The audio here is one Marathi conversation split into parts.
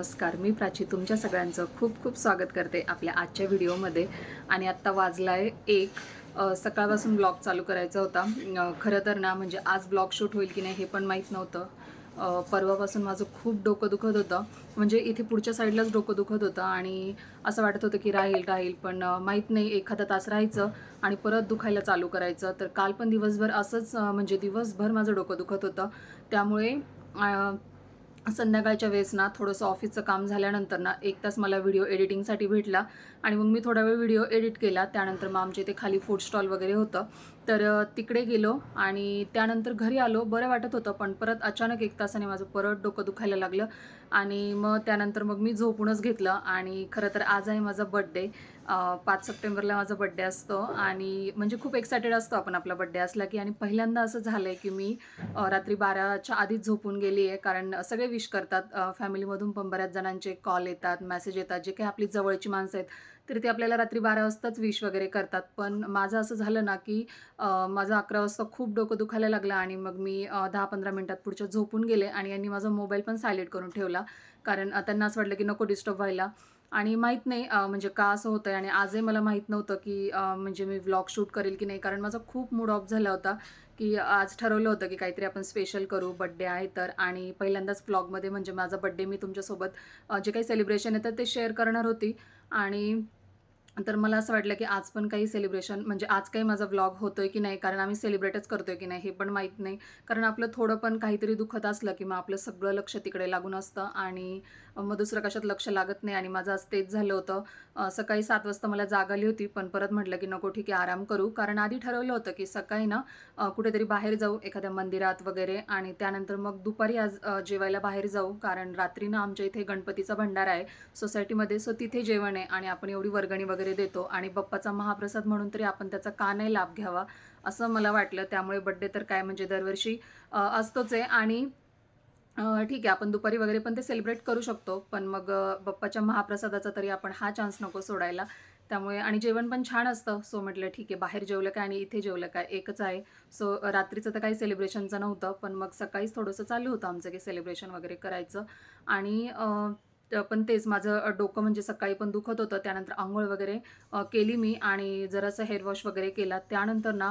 नमस्कार मी प्राची. तुमच्या सगळ्यांचं खूप खूप स्वागत करते आपल्या आजच्या व्हिडिओमध्ये. आणि आत्ता वाजला आहे एक सकाळपासून ब्लॉग चालू करायचा होता. खरं तर ना म्हणजे आज ब्लॉग शूट होईल की नाही हे पण माहीत नव्हतं. परवापासून माझं खूप डोकं दुखत होतं. म्हणजे इथे पुढच्या साईडलाच डोकं दुखत होतं आणि असं वाटत होतं की राहील राहील. पण माहीत नाही एखादा तास राहायचं आणि परत दुखायला चालू करायचं. तर काल पण दिवसभर असंच म्हणजे दिवसभर माझं डोकं दुखत होतं. त्यामुळे संध्याकाळच्या वेळेस ना थोडंसं ऑफिसचं काम झाल्यानंतर ना एक तास मला व्हिडिओ एडिटिंगसाठी भेटला आणि मग मी थोडा वेळ व्हिडिओ एडिट केला. त्यानंतर मग आमच्या इथे खाली फूड स्टॉल वगैरे होतं. तर तिकडे गेलो आणि त्यानंतर घरी आलो. बरं वाटत होतं पण परत अचानक एक तासाने माझं परत डोकं दुखायला लागलं आणि मग त्यानंतर मग मी झोपूनच घेतलं आणि खरं तर आज आहे माझा बड्डे पाच सप्टेंबरला माझा बड्डे असतो आणि म्हणजे खूप एक्सायटेड असतो आपण आपला बड्डे असला की आणि पहिल्यांदा असं झालं आहे की मी रात्री बाराच्या आधीच झोपून गेली आहे. कारण सगळे विश करतात फॅमिलीमधून पण बऱ्याच जणांचे कॉल येतात मेसेज येतात जे काही आपली जवळची माणसं आहेत तर ते आपल्याला रात्री बारा वाजताच विश वगैरे करतात. पण माझं असं झालं ना की माझं अकरा वाजता खूप डोकं दुखायला लागलं आणि मग मी दहा पंधरा मिनटात पुढच्या झोपून गेले आणि यांनी माझा मोबाईल पण सायलेंट करून ठेवला. कारण त्यांना असं वाटलं की नको डिस्टर्ब व्हायला. आणि माहीत नाही म्हणजे का असं होतं आहे आणि आजही मला माहीत नव्हतं की म्हणजे मी व्लॉग शूट करेल की नाही. कारण माझा खूप मूड ऑफ झाला होता की आज ठरवलं होतं की काहीतरी आपण स्पेशल करू बड्डे आहे तर. आणि पहिल्यांदाच व्लॉगमध्ये म्हणजे माझा बड्डे मी तुमच्यासोबत जे काही सेलिब्रेशन आहे तर ते शेअर करणार होती. आणि तर मला असं वाटलं की आज पण काही सेलिब्रेशन म्हणजे आज काही माझा व्लॉग होतोय की नाही कारण आम्ही सेलिब्रेटच करतोय की नाही हे पण माहीत नाही. कारण आपलं थोडं पण काहीतरी दुखत असलं की मग आपलं सगळं लक्ष तिकडे लागून असतं आणि मग दुसरं कशात लक्ष लागत नाही आणि माझं आज तेच झालं होतं. सकाळी सात वाजता मला जाग आली होती पण परत म्हटलं की नको ठीक आहे आराम करू. कारण आधी ठरवलं होतं की सकाळी ना कुठेतरी बाहेर जाऊ एखाद्या मंदिरात वगैरे आणि त्यानंतर मग दुपारी आज जेवायला बाहेर जाऊ. कारण रात्री ना आमच्या इथे गणपतीचा भंडारा आहे सोसायटीमध्ये सो तिथे जेवण आहे आणि आपण एवढी वर्गणी वगैरे देतो आणि बाप्पाचा महाप्रसाद म्हणून तरी आपण त्याचा का नाही लाभ घ्यावा असं मला वाटलं. त्यामुळे बड्डे तर काय म्हणजे दरवर्षी असतोच आहे. आणि ठीक आहे आपण दुपारी वगैरे पण ते सेलिब्रेट करू शकतो. पण मग बप्पाच्या बाप्पाच्या महाप्रसादाचा तरी आपण हा चान्स नको सोडायला. त्यामुळे आणि जेवण पण छान असतं. सो म्हटलं ठीक आहे बाहेर जेवलं काय आणि इथे जेवलं काय? एकच आहे. सो रात्रीचं तर काही सेलिब्रेशनचं नव्हतं पण मग सकाळीच थोडंसं चालू होतं आमचं की सेलिब्रेशन वगैरे करायचं. आणि पण तेच माझं डोकं म्हणजे सकाळी पण दुखत होतं. त्यानंतर आंघोळ वगैरे केली मी आणि जरासं हेअर वॉश वगैरे केला. त्यानंतर ना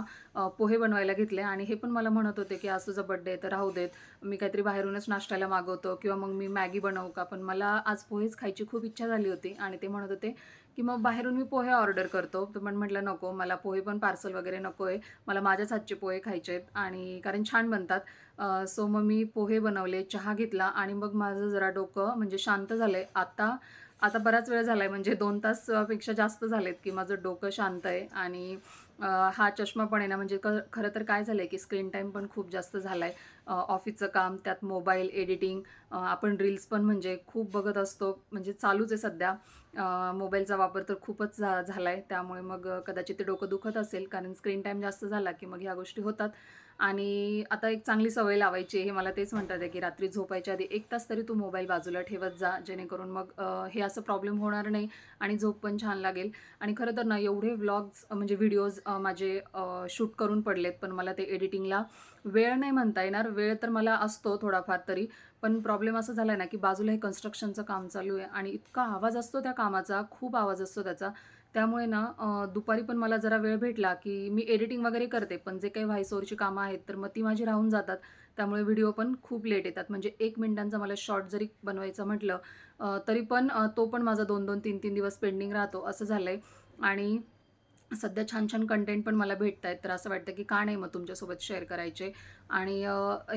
पोहे बनवायला घेतले आणि हे पण मला म्हणत होते की आज तुझा बड्डे तर राहू देत. मी काहीतरी बाहेरूनच नाश्त्याला मागवतो किंवा मग मी मॅगी बनवू का? पण मला आज पोहेच खायची खूप इच्छा झाली होती आणि ते म्हणत होते की मग बाहेरून मी पोहे ऑर्डर करतो. तर पण म्हटलं नको मला पोहे पण पार्सल वगैरे नको आहे मला माझ्याच हातचे पोहे खायचे आहेत आणि कारण छान बनतात. सो मग मी पोहे बनवले चहा घेतला आणि मग माझं जरा डोकं म्हणजे शांत झालं आहे आता आता बराच वेळ झाला आहे म्हणजे दोन तासपेक्षा जास्त झालेत की माझं डोकं शांत आहे आणि हा चष्मा पण आहे ना म्हणजे क खरं तर काय झालं आहे की स्क्रीन टाईम पण खूप जास्त झाला आहे ऑफिसचं काम त्यात मोबाईल एडिटिंग आपण रील्स पण म्हणजे खूप बघत असतो म्हणजे चालूच आहे सध्या. मोबाईलचा वापर तर खूपच झा झाला आहे त्यामुळे मग कदाचित ते डोकं दुखत असेल कारण स्क्रीन टाईम जास्त झाला की मग ह्या गोष्टी होतात. आणि आता एक चांगली सवय लावायची आहे हे मला तेच म्हणतात आहे की रात्री झोपायच्या आधी एक तास तरी तू मोबाईल बाजूला ठेवत जा जेणेकरून मग हे असं प्रॉब्लेम होणार नाही आणि झोप पण छान लागेल. आणि खरं तर ना एवढे व्लॉग्स म्हणजे व्हिडिओज माझे शूट करून पडलेत पण मला ते एडिटिंगला वेळ नाही म्हणता येणार. वेळ तर मला असतो थोडाफार तरी. पण प्रॉब्लेम असं झाला आहे ना की बाजूला हे कन्स्ट्रक्शनचं काम चालू आहे आणि इतका आवाज असतो त्या कामाचा खूप आवाज असतो त्याचा. त्यामुळे ना दुपारी पण मला जरा वेळ भेटला की मी एडिटिंग वगैरे करते पण जे काही व्हाईस ओव्हरची कामं आहेत तर मग ती माझी राहून जातात. त्यामुळे व्हिडिओ पण खूप लेट येतात. म्हणजे एक मिनिटांचा मला शॉर्ट जरी बनवायचं म्हटलं तरी पण तो पण माझा दोन दोन तीन तीन दिवस पेंडिंग राहतो असं झालं आहे आणि सध्या छान छान कंटेंट पण मला भेटत आहेत तर असं वाटतं की का नाही मग तुमच्यासोबत शेअर करायचे. आणि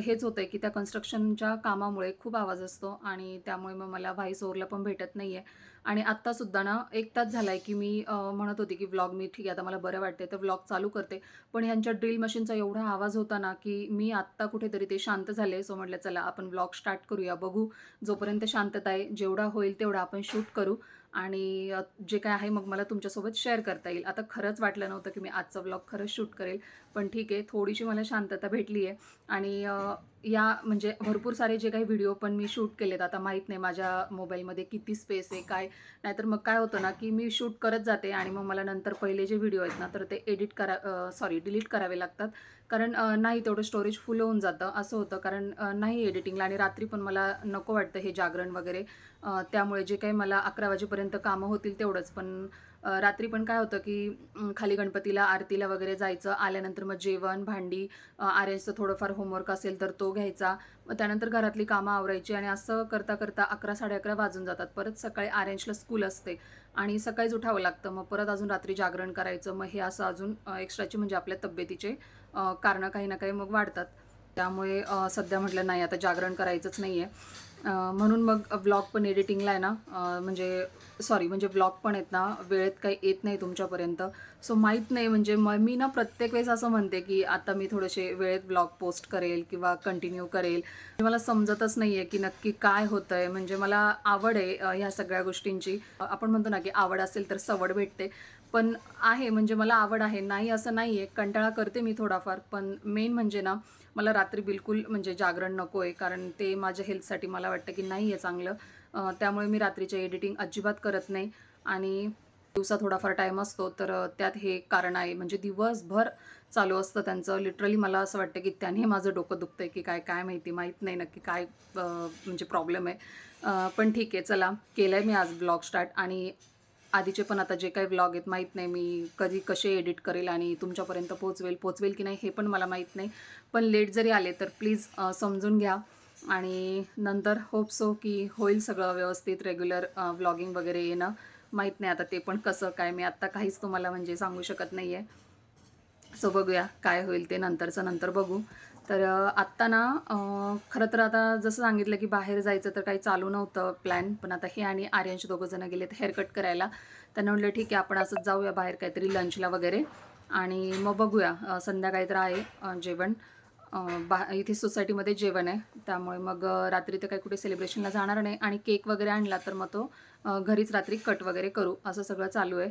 हेच होतं आहे की त्या कन्स्ट्रक्शनच्या कामामुळे खूप आवाज असतो आणि त्यामुळे मग मला व्हाईस ओव्हरला पण भेटत नाही आहे आणि आत्तासुद्धा ना एक तास झाला आहे की मी म्हणत होती की व्लॉग मी ठीक आहे आता मला बरं वाटते तर व्लॉग चालू करते. पण ह्यांच्या ड्रिल मशीनचा एवढा आवाज होता ना की मी आत्ता कुठेतरी ते शांत झाले. सो म्हटलं चला आपण व्लॉग स्टार्ट करूया बघू जोपर्यंत शांतता आहे जेवढा होईल तेवढा आपण शूट करू. आणि जे काय आहे मग मला तुमच्यासोबत शेअर करता येईल. आता खरंच वाटलं नव्हतं की मी आजचा ब्लॉग खरंच शूट करेल पण ठीक आहे थोडीशी मला शांतता भेटली आहे आणि या म्हणजे भरपूर सारे जे काही व्हिडिओ पण मी शूट केलेत. आता माहीत नाही माझ्या मोबाईलमध्ये किती स्पेस आहे काय? नाहीतर मग काय होतं ना की मी शूट करत जाते आणि मग मला नंतर पहिले जे व्हिडिओ आहेत ना तर ते एडिट करा सॉरी डिलीट करावे लागतात. कारण नाही तेवढं स्टोरेज फुल होऊन जातं असं होतं. कारण नाही एडिटिंगला आणि रात्री पण मला नको वाटतं हे जागरण वगैरे. त्यामुळे जे काही मला अकरा वाजेपर्यंत कामं होतील तेवढंच. पण रात्री पण काय होतं की खाली गणपतीला आरतीला वगैरे जायचं आल्यानंतर मग जेवण भांडी अ, थोडंफार होमवर्क असेल तर तो घ्यायचा. मग त्यानंतर घरातली कामं आवरायची आणि असं करता करता अकरा साडे अकरा वाजून जातात. परत सकाळी आरेंजला स्कूल असते आणि सकाळीच उठावं लागतं. मग परत अजून रात्री जागरण करायचं. मग हे असं अजून एक्स्ट्राची म्हणजे आपल्या तब्येतीचे कारणं काही ना काही मग वाढतात. त्यामुळे सध्या म्हटलं नाही आता जागरण करायचंच नाही आहे म्हणून मग ब्लॉग पण एडिटिंगला आहे ना म्हणजे सॉरी म्हणजे ब्लॉग पण आहेत ना वेळेत काही येत नाही तुमच्यापर्यंत. सो माहीत नाही म्हणजे मग मी ना प्रत्येक वेळेस असं म्हणते की आता मी थोडेसे वेळेत ब्लॉग पोस्ट करेल किंवा कंटिन्यू करेल. मला समजतच नाही आहे की नक्की काय होतं आहे म्हणजे मला आवड आहे ह्या सगळ्या गोष्टींची. आपण म्हणतो ना की आवड असेल तर सवड भेटते. पण आहे म्हणजे मला आवड आहे. नाही असं नाही आहे कंटाळा करते मी थोडाफार. पण मेन म्हणजे ना मला रात्री बिलकुल म्हणजे जागरण नको आहे कारण ते माझ्या हेल्थसाठी मला वाटतं की नाही आहे चांगलं त्यामुळे मी रात्रीचे एडिटिंग अजिबात करत नाही. आणि दिवसा थोडाफार टाईम असतो तर त्यात हे कारण आहे. म्हणजे दिवसभर चालू असतं त्यांचं. लिटरली मला असं वाटतं की त्याने माझं डोकं दुखतं आहे की काय काय माहिती? माहीत नाही नक्की काय म्हणजे प्रॉब्लेम आहे. पण ठीक आहे चला. केलं आहे मी आज ब्लॉग स्टार्ट आणि आधीचे पण आता जे काही व्लॉग आहेत माहीत नाही मी कधी कसे एडिट करेल आणि तुमच्यापर्यंत पोचवेल पोचवेल की नाही हे पण मला माहीत नाही. पण लेट जरी आले तर प्लीज समजून घ्या. आणि नंतर होप सो की होईल सगळं व्यवस्थित रेग्युलर व्लॉगिंग वगैरे येणं. माहीत नाही आता ते पण कसं काय मी आत्ता काहीच तुम्हाला म्हणजे सांगू शकत नाही आहे सो बघूया काय होईल ते नंतरचं नंतर बघू. तर आत्ता ना खरं तर आता जसं सांगितलं की बाहेर जायचं तर काही चालू नव्हतं प्लॅन पण आता हे आणि आर्यांशी दोघं जण गेलेत हेअरकट करायला. त्यांना म्हटलं ठीक आहे आपण असंच जाऊया बाहेर काहीतरी लंचला वगैरे आणि मग बघूया संध्याकाळी तर आहे जेवण. बा इथे सोसायटीमध्ये जेवण आहे त्यामुळे मग रात्री तर काही कुठे सेलिब्रेशनला जाणार नाही आणि केक वगैरे आणला तर मग तो घरीच रात्री कट वगैरे करू असं सगळं चालू आहे.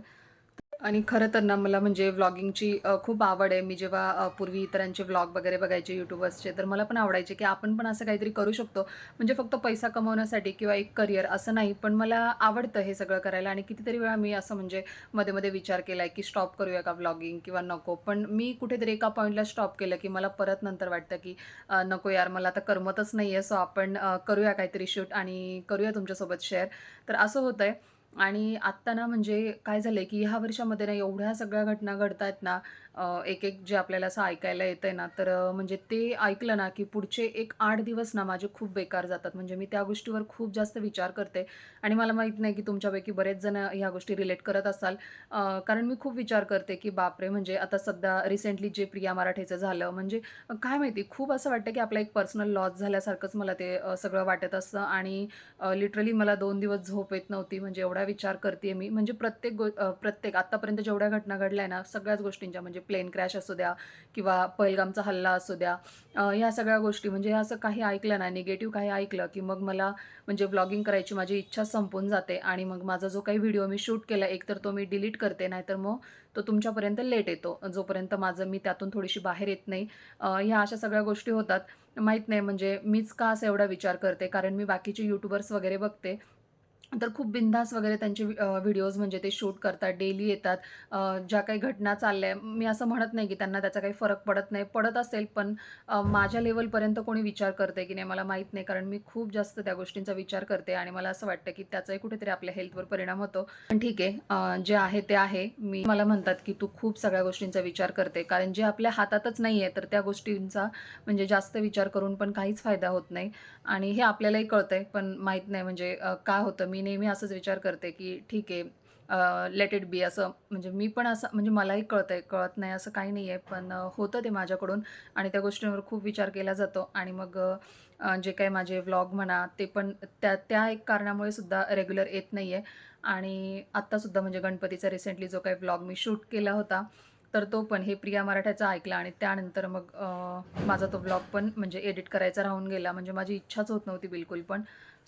आणि खरं तर ना मला म्हणजे व्लॉगिंगची खूप आवड आहे. मी जेव्हा पूर्वी इतरांचे व्लॉग वगैरे बघायचे यूट्यूबर्सचे तर मला पण आवडायचे की आपण पण असं काहीतरी करू शकतो. म्हणजे फक्त पैसा कमवण्यासाठी किंवा एक करिअर असं नाही पण मला आवडतं हे सगळं करायला. आणि कितीतरी वेळा मी असं म्हणजे मध्ये मध्ये विचार केला आहे की स्टॉप करूया का व्लॉगिंग किंवा नको. पण मी कुठेतरी एका पॉईंटला स्टॉप केलं की मला परत नंतर वाटतं की नको यार मला आता करमतच नाही आहे सो आपण करूया काहीतरी शूट आणि करूया तुमच्यासोबत शेअर तर असं होतं आहे आणि आत्ता ना म्हणजे काय झालंय की ह्या वर्षामध्ये ना एवढ्या सगळ्या घटना घडतायत ना एक एक जे आपल्याला असं ऐकायला येतंय ना तर म्हणजे ते ऐकलं ना की पुढचे एक आठ दिवस ना माझे खूप बेकार जातात. म्हणजे मी त्या गोष्टीवर खूप जास्त विचार करते. आणि मला माहीत नाही की तुमच्यापैकी बरेच जण ह्या गोष्टी रिलेट करत असाल. कारण मी खूप विचार करते की बापरे म्हणजे आता सध्या रिसेंटली जे प्रिया मराठेचं झालं म्हणजे काय माहिती खूप असं वाटतं की आपला एक पर्सनल लॉस झाल्यासारखंच मला ते सगळं वाटत असतं. आणि लिटरली मला दोन दिवस झोप येत नव्हती म्हणजे एवढा विचार करते मी. म्हणजे प्रत्येक गो प्रत्येक आत्तापर्यंत जेवढ्या घटना घडल्या आहे ना सगळ्याच गोष्टींच्या म्हणजे म्हणजे प्लेन क्रॅश असू द्या किंवा पहलगामचा हल्ला असू द्या ह्या सगळ्या गोष्टी. म्हणजे असं काही ऐकलं नाही. निगेटिव्ह काही ऐकलं की मग मला म्हणजे व्लॉगिंग करायची माझी इच्छा संपून जाते आणि मग माझा जो काही व्हिडिओ मी शूट केला एकतर तो मी डिलीट करते नाहीतर मग तो तुमच्यापर्यंत लेट येतो. जोपर्यंत माझं मी त्यातून थोडीशी बाहेर येत नाही. ह्या अशा सगळ्या गोष्टी होतात. माहीत नाही म्हणजे मीच का असं एवढा विचार करते? कारण मी बाकीचे यूट्यूबर्स वगैरे बघते. तर खूप बिंदास वगैरे त्यांचे व्हिडिओज म्हणजे ते शूट करतात डेली येतात. ज्या काही घटना चालल्या मी असं म्हणत नाही की त्यांना त्याचा काही फरक पडत नाही. पडत असेल पण माझ्या लेवलपर्यंत कोणी विचार करते की नाही मला माहीत नाही. कारण मी खूप जास्त त्या गोष्टींचा विचार करते आणि मला असं वाटतं की त्याचाही कुठेतरी आपल्या हेल्थवर परिणाम होतो. पण ठीक आहे जे आहे ते आहे. मी मला म्हणतात की तू खूप सगळ्या गोष्टींचा विचार करते. कारण जे आपल्या हातातच नाही आहे तर त्या गोष्टींचा म्हणजे जास्त विचार करून पण काहीच फायदा होत नाही. आणि हे आपल्यालाही कळतंय पण माहीत नाही म्हणजे का काय होतं? मी नेहमी असंच विचार करते की ठीक आहे लेट इट बी असं. म्हणजे मी पण असं म्हणजे मलाही कळतंय कळत नाही असं काही नाही आहे पण होतं ते माझ्याकडून आणि त्या गोष्टींवर खूप विचार केला जातो. आणि मग जे काही माझे व्लॉग म्हणा ते पण त्या त्या एक कारणामुळे सुद्धा रेग्युलर येत नाही आहे आणि आत्तासुद्धा म्हणजे गणपतीचा रिसेंटली जो काही व्लॉग मी शूट केला होता तर तो पण हे प्रिया मराठ्याचा ऐकला आणि त्यानंतर मग माझा तो व्लॉग पण म्हणजे एडिट करायचा राहून गेला. म्हणजे माझी इच्छाच होत नव्हती बिलकुल पण.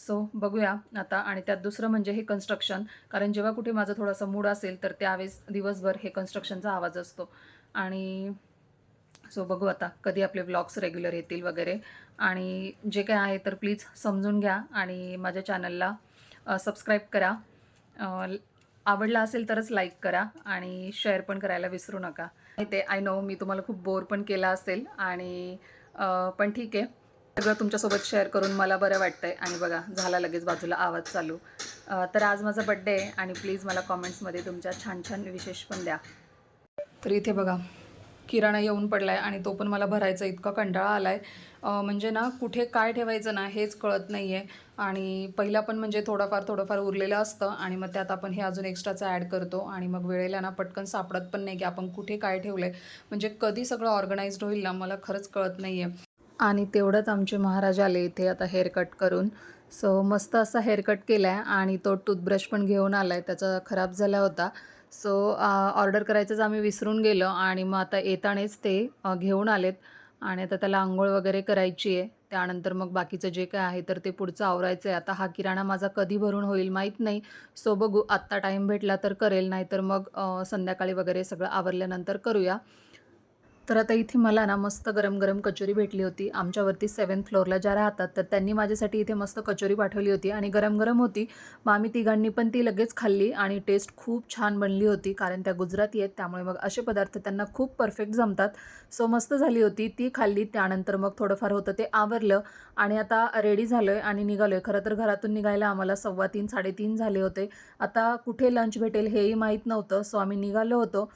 सो बघूया आता. आणि त्यात दुसरं म्हणजे हे कन्स्ट्रक्शन कारण जेव्हा कुठे माझा थोडासा मूड असेल तर त्यावेळेस दिवसभर हे कन्स्ट्रक्शनचा आवाज असतो. आणि सो बघू आता कधी आपले व्लॉग्स रेग्युलर येतील वगैरे. आणि जे काय आहे तर प्लीज समजून घ्या आणि माझ्या चॅनलला सबस्क्राईब करा. आवडला असेल तरच लाईक करा आणि शेअर पण करायला विसरू नका. ते आय नो मी तुम्हाला खूप बोर पण केला असेल. आणि पण ठीक आहे. सगळं तुमच्यासोबत शेअर करून मला बरं वाटतं आहे आणि बघा झाला लगेच बाजूला आवाज चालू. तर आज माझा बड्डे आहे आणि प्लीज मला कॉमेंट्समध्ये तुमच्या छान छान विशेष पण द्या. तर इथे बघा किराणा येऊन पडला आहे आणि तो पण मला भरायचा इतका कंटाळा आला आहे म्हणजे ना कुठे काय ठेवायचं ना हेच कळत नाही आहे आणि पहिला पण म्हणजे थोडंफार थोडंफार उरलेलं असतं आणि मग त्यात आपण हे अजून एक्स्ट्राचं ॲड करतो आणि मग वेळेला ना पटकन सापडत पण नाही की आपण कुठे काय ठेवलं आहे म्हणजे कधी सगळं ऑर्गनाईज्ड होईल ना मला खरंच कळत नाही आहे आणि तेवढंच आमचे महाराज आले इथे आता हेअरकट करून. सो मस्त असा हेअरकट केला आहे आणि तो टूथब्रश पण घेऊन आला आहे त्याचा खराब झाला होता. सो ऑर्डर करायचंच आम्ही विसरून गेलो आणि मग आता येतानेच ते घेऊन आलेत. आणि आता त्याला आंघोळ वगैरे करायची आहे त्यानंतर मग बाकीचं जे काय आहे तर ते पुढचं आवरायचं आहे आता हा किराणा माझा कधी भरून होईल माहीत नाही. सो बघू आत्ता टाईम भेटला तर करेल. नाहीतर मग संध्याकाळी वगैरे सगळं आवरल्यानंतर करूया. तर आता इथे मला ना मस्त गरम गरम कचोरी भेटली होती. आमच्यावरती सेवन्थ फ्लोअरला ज्या राहतात तर त्यांनी माझ्यासाठी इथे मस्त कचोरी पाठवली होती आणि गरम गरम होती. मग आम्ही तिघांनी पण ती लगेच खाल्ली आणि टेस्ट खूप छान बनली होती कारण त्या गुजराती आहेत त्यामुळे मग असे पदार्थ त्यांना खूप परफेक्ट जमतात. सो मस्त झाली होती ती खाल्ली. त्यानंतर मग थोडंफार होतं ते आवरलं आणि आता रेडी झालो आहे आणि निघालो आहे खरं तर घरातून निघायला आम्हाला सव्वा तीन साडेतीन झाले होते. आता कुठे लंच भेटेल हेही माहीत नव्हतं सो आम्ही निघालो होतो.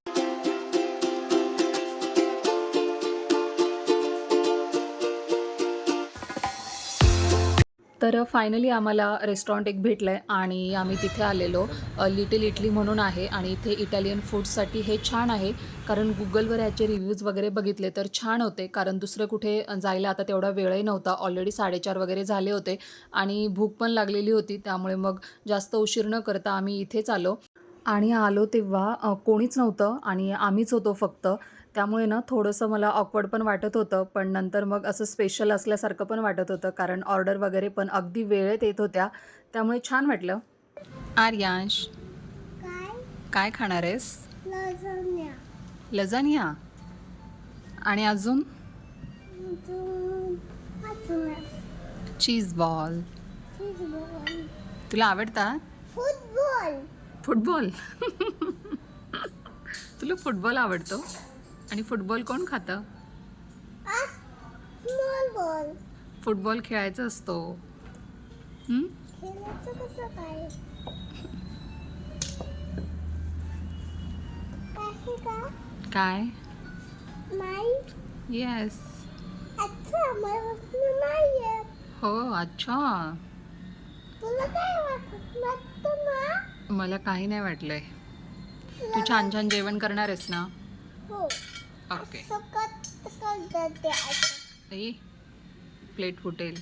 तर फायनली आम्हाला रेस्टॉरंट एक भेटलं आहे आणि आम्ही तिथे आलेलो. लिटिल इटली म्हणून आहे आणि इथे इटालियन फूडसाठी हे छान आहे. कारण गुगलवर याचे रिव्ह्यूज वगैरे बघितले तर छान होते. कारण दुसरं कुठे जायला आता तेवढा वेळही नव्हता. ऑलरेडी साडेचार वगैरे झाले होते आणि भूक पण लागलेली होती. त्यामुळे मग जास्त उशीर न करता आम्ही इथेच आलो. आणि आलो तेव्हा कोणीच नव्हतं आणि आम्हीच होतो फक्त. त्यामुळे ना थोडंसं मला ऑकवर्ड पण वाटत होतं पण नंतर मग असं स्पेशल असल्यासारखं पण वाटत होतं कारण ऑर्डर वगैरे पण अगदी वेळेत येत होत्या. त्यामुळे छान वाटलं. आर्यांश काय? काय खाणार आहेस? लजन्या लजानिया आणि अजून? चीज बॉल तुला आवडतात फुटबॉल फुटबॉल तुला फुटबॉल आवडतो? आणि फुटबॉल कोण खातं? फुटबॉल खेळायचा असतो. काय? येस हो अच्छा. मला काही नाही वाटलंय. तू छान छान जेवण करणार आहेस ना? हो. ओके करतात ते आई प्लेट फुटेल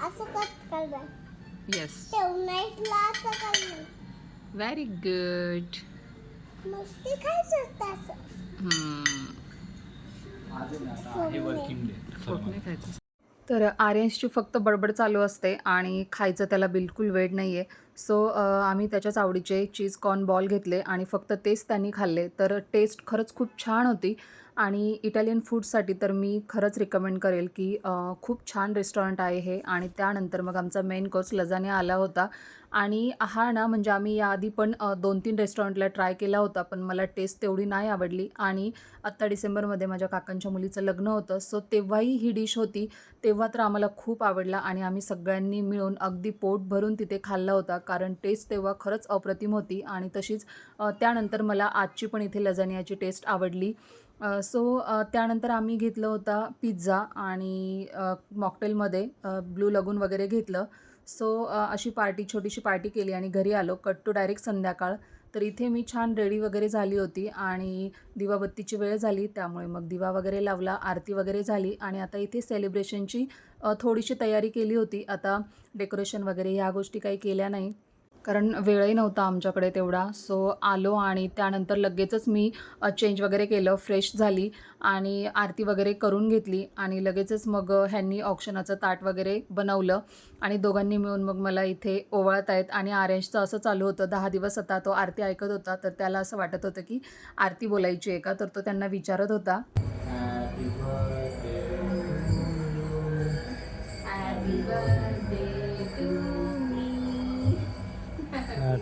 असं कट करतात येस ठेवण्याला असं करणार व्हेरी गुड मस्ती खायचं असतं असं आहे वर्किंग डे तर आर्यन्सची फक्त बडबड चालू असते आणि खायचं त्याला बिलकुल वेळ नाही आहे सो आम्ही त्याच्याच आवडीचे चीज कॉर्न बॉल घेतले आणि फक्त तेच त्यांनी खाल्ले. तर टेस्ट खरंच खूप छान होती. आणि इटालियन फूडसाठी तर मी खरंच रिकमेंड करेल की खूप छान रेस्टॉरंट आहे हे. आणि त्यानंतर मग आमचा मेन कोर्स लजाने आला होता. आणि हा ना म्हणजे आम्ही याआधी पण दोन तीन रेस्टॉरंटला ट्राय केला होता पण मला टेस्ट तेवढी नाही आवडली. आणि आत्ता डिसेंबरमध्ये माझ्या काकांच्या मुलीचं लग्न होतं. सो तेव्हाही ही डिश होती. तेव्हा तर आम्हाला खूप आवडला आणि आम्ही सगळ्यांनी मिळून अगदी पोट भरून तिथे खाल्ला होता. कारण टेस्ट तेव्हा खरंच अप्रतिम होती. आणि तशीच त्यानंतर मला आजची पण इथे लजानियाची टेस्ट आवडली. सो त्यानंतर आम्ही घेतलं होता पिझ्झा आणि मॉकटेलमध्ये ब्लू लगून वगैरे घेतलं. सो अशी पार्टी छोटीशी पार्टी केली आणि घरी आलो. कट टू डायरेक्ट संध्याकाळ. तर इथे मी छान रेडी वगैरे झाली होती आणि दिवाबत्तीची वेळ झाली. त्यामुळे मग दिवा वगैरे लावला आरती वगैरे झाली आणि आता इथे सेलिब्रेशनची थोडीशी तयारी केली होती. आता डेकोरेशन वगैरे ह्या गोष्टी काही केल्या नाही. कारण वेळही नव्हता आमच्याकडे तेवढा. सो आलो आणि त्यानंतर लगेचच मी चेंज वगैरे केलं फ्रेश झाली आणि आरती वगैरे करून घेतली आणि लगेचच मग ह्यांनी ऑप्शनाचं ताट वगैरे बनवलं आणि दोघांनी मिळून मग मला इथे ओवाळत आहेत आणि आर्यंशचं असं चालू होतं. दहा दिवस आता तो आरती ऐकत होता तर त्याला असं वाटत होतं की आरती बोलायची आहे का? तर तो त्यांना विचारत होता.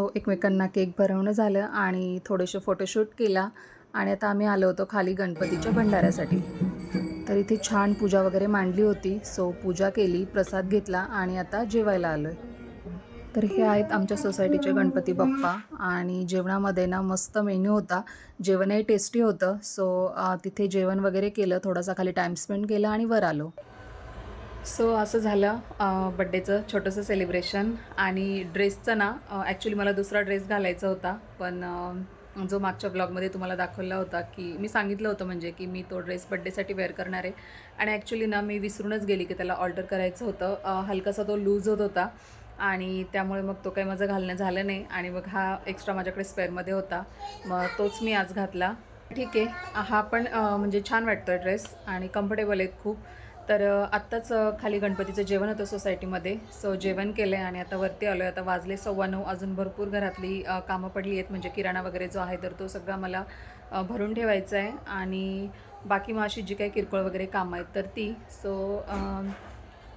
so एकमेकांना केक भरवणं झालं आणि थोडेसे फोटोशूट केला आणि आता आम्ही आलो होतो खाली गणपतीच्या भंडाऱ्यासाठी. तर इथे छान पूजा वगैरे मांडली होती. सो पूजा केली प्रसाद घेतला आणि आता जेवायला आलो आहे तर हे आहेत आमच्या सोसायटीचे गणपती बाप्पा आणि जेवणामध्ये ना मस्त मेन्यू होता. जेवणही टेस्टी होतं. सो तिथे जेवण वगैरे केलं थोडासा खाली टाईम स्पेंड केला आणि वर आलो. सो असं झालं बड्डेचं छोटंसं सेलिब्रेशन आणि ड्रेसचं ना ॲक्च्युली मला दुसरा ड्रेस घालायचा होता पण जो मागच्या ब्लॉगमध्ये तुम्हाला दाखवला होता की मी सांगितलं होतं म्हणजे की मी तो ड्रेस बड्डेसाठी वेअर करणार आहे. आणि ॲक्च्युली ना मी विसरूनच गेली की त्याला ऑल्टर करायचं होतं. हलकासा तो लूज होत होता आणि त्यामुळे मग तो काही माझं घालणं झालं नाही आणि मग हा एक्स्ट्रा माझ्याकडे स्पेअरमध्ये होता. मग तोच मी आज घातला. ठीक आहे हा पण म्हणजे छान वाटतो ड्रेस आणि कम्फर्टेबल आहेत खूप. तर आत्ताच खाली गणपतीचं जेवण होतं सोसायटीमध्ये. सो जेवण केलं आहे आणि आता वरती आलो आहे आता वाजले सव्वा नऊ. अजून भरपूर घरातली कामं पडली आहेत. म्हणजे किराणा वगैरे जो आहे तर तो सगळा मला भरून ठेवायचा आहे. आणि बाकी मग अशी जी काही किरकोळ वगैरे कामं आहेत तर ती. सो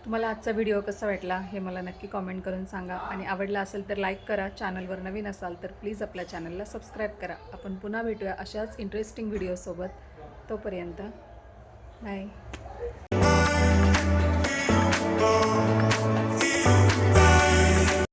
तुम्हाला आजचा व्हिडिओ कसा वाटला हे मला नक्की कॉमेंट करून सांगा. आणि आवडला असेल तर लाईक करा. चॅनलवर नवीन असाल तर प्लीज आपल्या चॅनलला सबस्क्राईब करा. आपण पुन्हा भेटूया अशाच इंटरेस्टिंग व्हिडिओसोबत. तोपर्यंत बाय. bom.